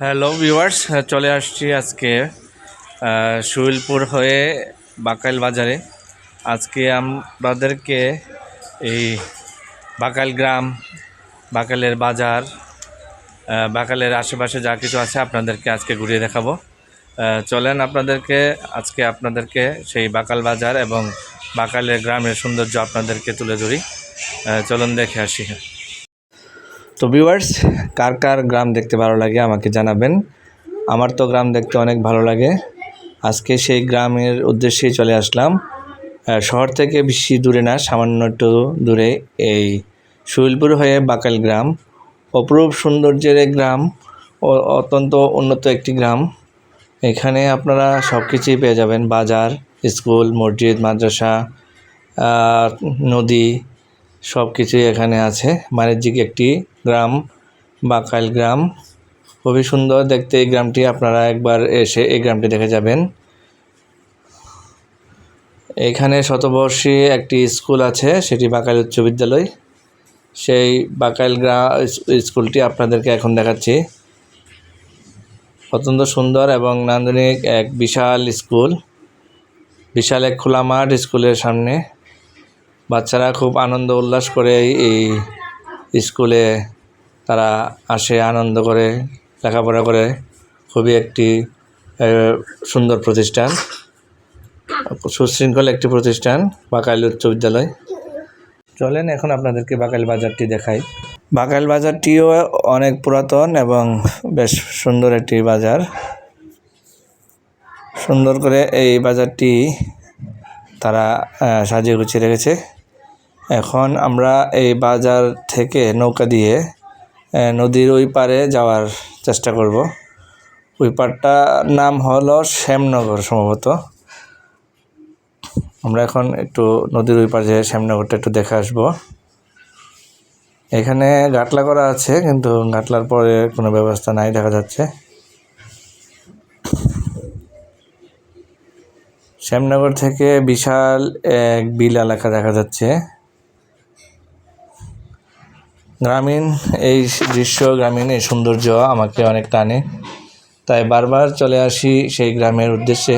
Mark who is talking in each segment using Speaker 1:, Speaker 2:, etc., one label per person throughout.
Speaker 1: Hello viewers চলে আসছি আজকে শুইলপুর হয়ে বাকাইল বাজারে। আজকে আমাদেরকে এই বাকাইল গ্রাম বাকালের বাজার বাকালের আশেপাশে যা কিছু আছে আপনাদেরকে আজকে ঘুরিয়ে দেখাবো। চলেন আপনাদেরকে, আজকে আপনাদেরকে সেই বাকাল বাজার এবং বাকালের গ্রামের সৌন্দর্য আপনাদেরকে তুলে ধরি। চলুন দেখে আসি। তো ভিউয়ার্স কার কার গ্রাম দেখতে ভালো লাগে আমাকে জানাবেন। আমার তো গ্রাম দেখতে অনেক ভালো লাগে। আজকে সেই গ্রামের উদ্দেশ্যেই চলে আসলাম। শহর থেকে বেশি দূরে না, সামান্য একটু দূরে এই শুইলপুর হয়ে বাকাল গ্রাম। অপরূপ সৌন্দর্যের গ্রাম ও অত্যন্ত উন্নত একটি গ্রাম। এখানে আপনারা সব কিছুই পেয়ে যাবেন। বাজার, স্কুল, মসজিদ, মাদ্রাসা নদী সব কিছুই এখানে আছে। বাণিজ্যিক একটি গ্রাম, বাকাইল গ্রাম। খুবই সুন্দর দেখতে এই গ্রামটি। আপনারা একবার এসে এই গ্রামটি দেখে যাবেন। এখানে শতবর্ষী একটি স্কুল আছে, সেটি বাকাইল উচ্চ বিদ্যালয়। সেই বাকাইল গ্রা স্কুলটি আপনাদেরকে এখন দেখাচ্ছি। অত্যন্ত সুন্দর এবং নান্দনিক এক বিশাল স্কুল। বিশাল এক খোলা মাঠ স্কুলের সামনে। বাচ্চারা খুব আনন্দ উল্লাস করে এই স্কুলে তারা আসে, আনন্দ করে, লেখাপড়া করে। খুবই একটি সুন্দর প্রতিষ্ঠান। সুশৃঙ্খল একটি প্রতিষ্ঠান, বাকাইল উচ্চ বিদ্যালয়। চলেন এখন আপনাদেরকে বাকাইল বাজারটি দেখাই। বাকাইল বাজারটিও অনেক পুরাতন এবং বেশ সুন্দর একটি বাজার। সুন্দর করে এই বাজারটি তারা সাজিয়ে গুছিয়ে রেখেছে। এখন আমরা এই বাজার থেকে নৌকা দিয়ে নদীর ওই পারে যাওয়ার চেষ্টা করব। ওই পারটার নাম হলো শ্যামনগর সম্ভবত। আমরা এখন একটু নদীর ওই পারে শ্যামনগরটা একটু দেখে আসব। এখানে গাটলা করা আছে, কিন্তু গাটলার পরে কোনো ব্যবস্থা নাই, দেখা যাচ্ছে। শ্যামনগর থেকে বিশাল এক বিল এলাকা দেখা যাচ্ছে। গ্রামীণ, এই দৃশ্য গ্রামীণ, এই সৌন্দর্য আমাকে অনেক টানে। তাই বারবার চলে আসি সেই গ্রামের উদ্দেশ্যে।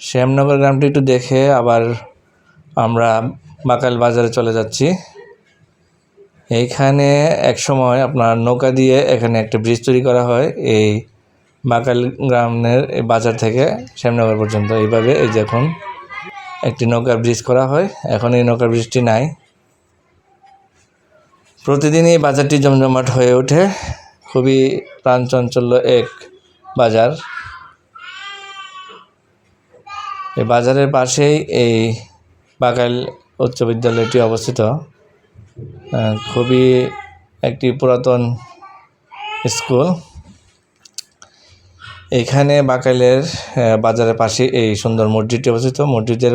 Speaker 1: শ্যামনগর গ্রামটি একটু দেখে আবার আমরা বাকাল বাজারে চলে যাচ্ছি। এইখানে এক সময় আপনার নৌকা দিয়ে এখানে একটা ব্রিজ তৈরি করা হয়। এই বাকাল গ্রামের বাজার থেকে শ্যামনগর পর্যন্ত। এইভাবে এই দেখুন একটি নৌকা ব্রিজ করা হয়। এখন এই নৌকা ব্রিজটি নাই। প্রতিদিনই এই বাজারটি জমজমাট হয়ে ওঠে। খুবই প্রাণচঞ্চল্য এক বাজার। এই বাজারের পাশেই এই বাগাইল উচ্চ বিদ্যালয়টি অবস্থিত। খুবই একটি পুরাতন স্কুল। এখানে বাকাইলের বাজারের পাশে এই সুন্দর মসজিদটি অবস্থিত। মসজিদের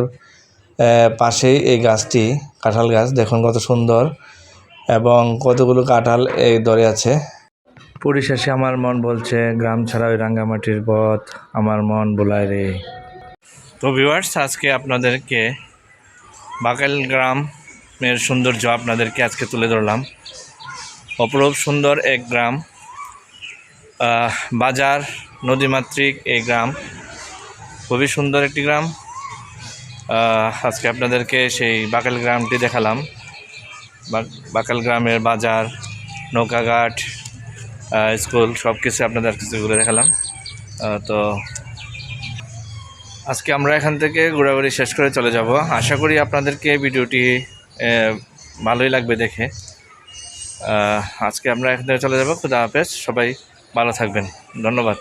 Speaker 1: পাশেই এই গাছটি, কাঁঠাল গাছ। দেখুন কত সুন্দর এবং কতগুলো কাঁঠাল এই দরে আছে। পরিশেষে আমার মন বলছে, গ্রাম ছাড়া ওই রাঙ্গামাটির পথ আমার মন বোলায় রে। তো ভিউয়ার্স আজকে আপনাদেরকে বাকাল গ্রামের সৌন্দর্য আপনাদেরকে আজকে তুলে ধরলাম। অপরূপ সুন্দর এক গ্রাম বাজার নদীমাতৃক এই গ্রাম। খুবই সুন্দর একটি গ্রাম। আজকে আপনাদেরকে সেই বাকাল গ্রামটি দেখালাম। বাকাল গ্রামের বাজার, নৌকাঘাট স্কুল সব কিছু আপনাদের কাছে ঘুরে দেখালাম। তো আজকে আমরা এখান থেকে ঘোরাঘুরি শেষ করে চলে যাব। আশা করি আপনাদেরকে ভিডিওটি ভালোই লাগবে দেখে। আজকে আমরা এখান থেকে চলে যাব। খুদা হাফেজ। সবাই ভালো থাকবেন। ধন্যবাদ।